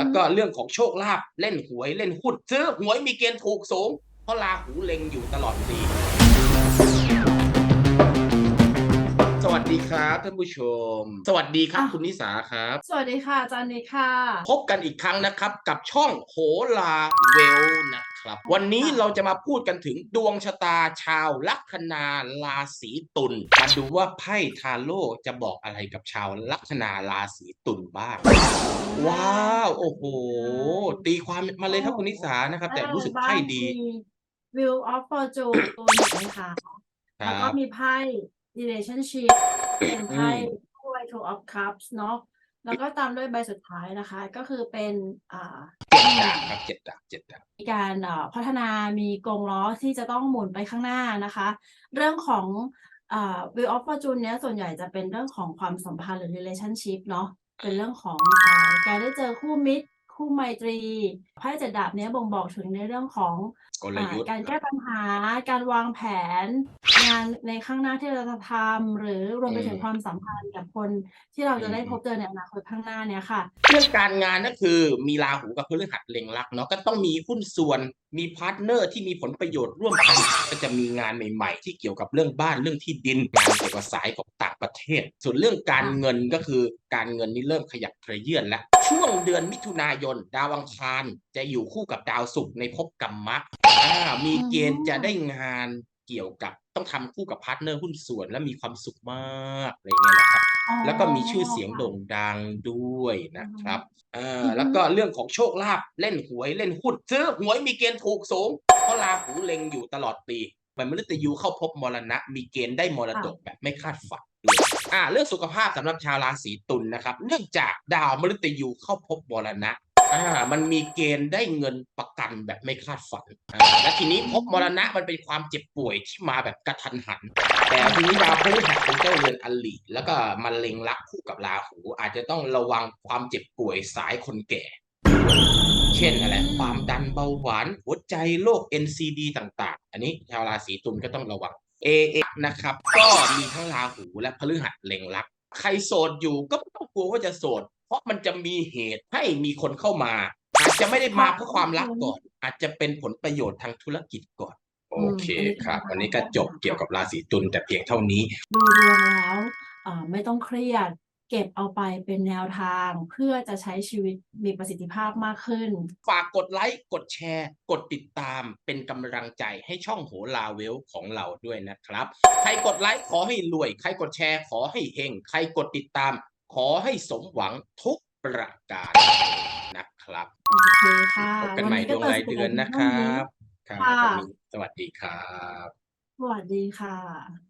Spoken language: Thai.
แล้วก็เรื่องของโชคลาภเล่นหวยเล่นหุ้นซื้อหวยมีเกณฑ์ถูกสูง เพราะราหูเล็งอยู่ตลอดปีสวัส ดีครับท่านผู้ชม สวัสดีครับอะคุณนิสาครับ สวัสดีค่ะอาจารย์นิกค่ะ พบกันอีกครั้งนะครับกับช่องโหราเวลนะครับ วันนี้ค่ะเราจะมาพูดกันถึงดวงชะตาชาวลัคนาราศีตุลมาดูว่าไพ่ทาโร่จะบอกอะไรกับชาวลัคนาราศีตุลบ้าง ว้าว โอ้โห ตีความมาเลยครับคุณนิสานะครับ แต่รู้สึกไพ่ดีวิวออฟฟอร์จูนตัวหนึ่งนะคะคแล้วรัก็บมีไพ่ relationship เป็นไพ่อืมถ้วย two of cups เนาะแล้วก็ตามด้วยใบสุดท้ายนะคะ ก็คือเป็นอ่าเจ็ดดาบครับเจ็ดดาบเจ็ดดาบมีการเอ่อพัฒนามีกรงล้อที่จะต้องหมุนไปข้างหน้านะคะ เรื่องของอ่า Wheel of Fortune เนี้ยส่วนใหญ่จะเป็นเรื่องของความสัมพันธ์หรือ relationship เนาะเป็นเรื่องของอ่าการได้เจอคู่มิตร คู่ไมตรีไพ่เจ็ดดาบเนี้ยบ่งบอกถึงในเรื่องของกลอ่ายุทธ์การแก้ปัญหา การวางแผน งานในข้างหน้าที่เราจะทำหรือรวมไปถึงความสัมพันธ์กับคนที่เราจะได้พบเจอในอนาคตข้างหน้าเนี้ยค่ะ เรื่องการงานก็คือมีราหูกับพฤหัสเล็งลักเนาะก็ต้องมีหุ้นส่วนมีพาร์ทเนอร์ที่มีผลประโยชน์ร่วมกันก็จะมีงานใหม่ ๆ ที่เกี่ยวกับเรื่องบ้านเรื่องที่ดินงานเกี่ยวกับสายของต่างประเทศ ส่วนเรื่องการเงินก็คือการเงินนี่เริ่มขยับเคลื่อนแล้ว ช่วงเดือนมิถุนายน ดาวอังคารจะอยู่คู่กับดาวศุกร์ในภพกรรมะอ่ามีเกณฑ์จะได้งานเกี่ยวกับต้องทำคู่กับพาร์ทเนอร์หุ้นส่วน และมีความสุขมากอะไรเงี้ยนะครับ แล้วก็มีชื่อเสียงโด่งดังด้วยนะครับเอ่ออือฮึแล้วก็เรื่องของโชคลาภเล่นหวยเล่นหุ้นซื้อหวยมีเกณฑ์ถูกสูงเพราะราหูเล็งอยู่ตลอดปีมันมฤตยูเข้าพบมรณะ มีเกณฑ์ได้มรดกแบบไม่คาดฝันด้วย อ่าเรื่องสุขภาพสำหรับชาวราศีตุลนะครับ เนื่องจากดาวมฤตยูเข้าพบมรณะอ่ามันมีเกณฑ์ได้เงินประกันแบบไม่คาดฝันอ่าและทีนี้พบมรณะมันเป็นความเจ็บป่วยที่มาแบบกระทันหัน แต่ทีนี้ดาวพฤหัสเป็นเจ้าเรือนอลิแล้วก็มันเล็งลักคู่กับราหู อาจจะต้องระวังความเจ็บป่วยสายคนแก่ เช่นอะไรความดันเบาหวานหัวใจโรค NCD ต่าง ๆ อันนี้ชาวราศีตุลก็ต้องระวัง AX นะครับ ก็มีทั้งราหูและพฤหัสเล็งลัก ใครโสดอยู่ก็ไม่ต้องกลัวว่าจะโสด เพราะมันจะมีเหตุให้มีคนเข้ามา อาจจะไม่ได้มาเพราะความรักก่อน อาจจะเป็นผลประโยชน์ทางธุรกิจก่อน โอเคครับ วันนี้ก็จบเกี่ยวกับราศีตุลแต่เพียงเท่านี้ ดูดวงแล้วเอ่อไม่ต้องเครียด เก็บเอาไปเป็นแนวทางเพื่อจะใช้ชีวิตมีประสิทธิภาพมากขึ้น ฝากกดไลค์กดแชร์ กดติดตามเป็นกำลังใจให้ช่องโหราเวลของเราด้วยนะครับ ใครกดไลค์ขอให้รวย ใครกดแชร์ขอให้เฮงใครกดติดตาม ขอให้สมหวังทุกประการนะครับโอเคค่ะพบกันใหม่ดวงรายเดือนนะครับ ครับค่ะวันนี้สวัสดีครับ สวัสดีค่ะ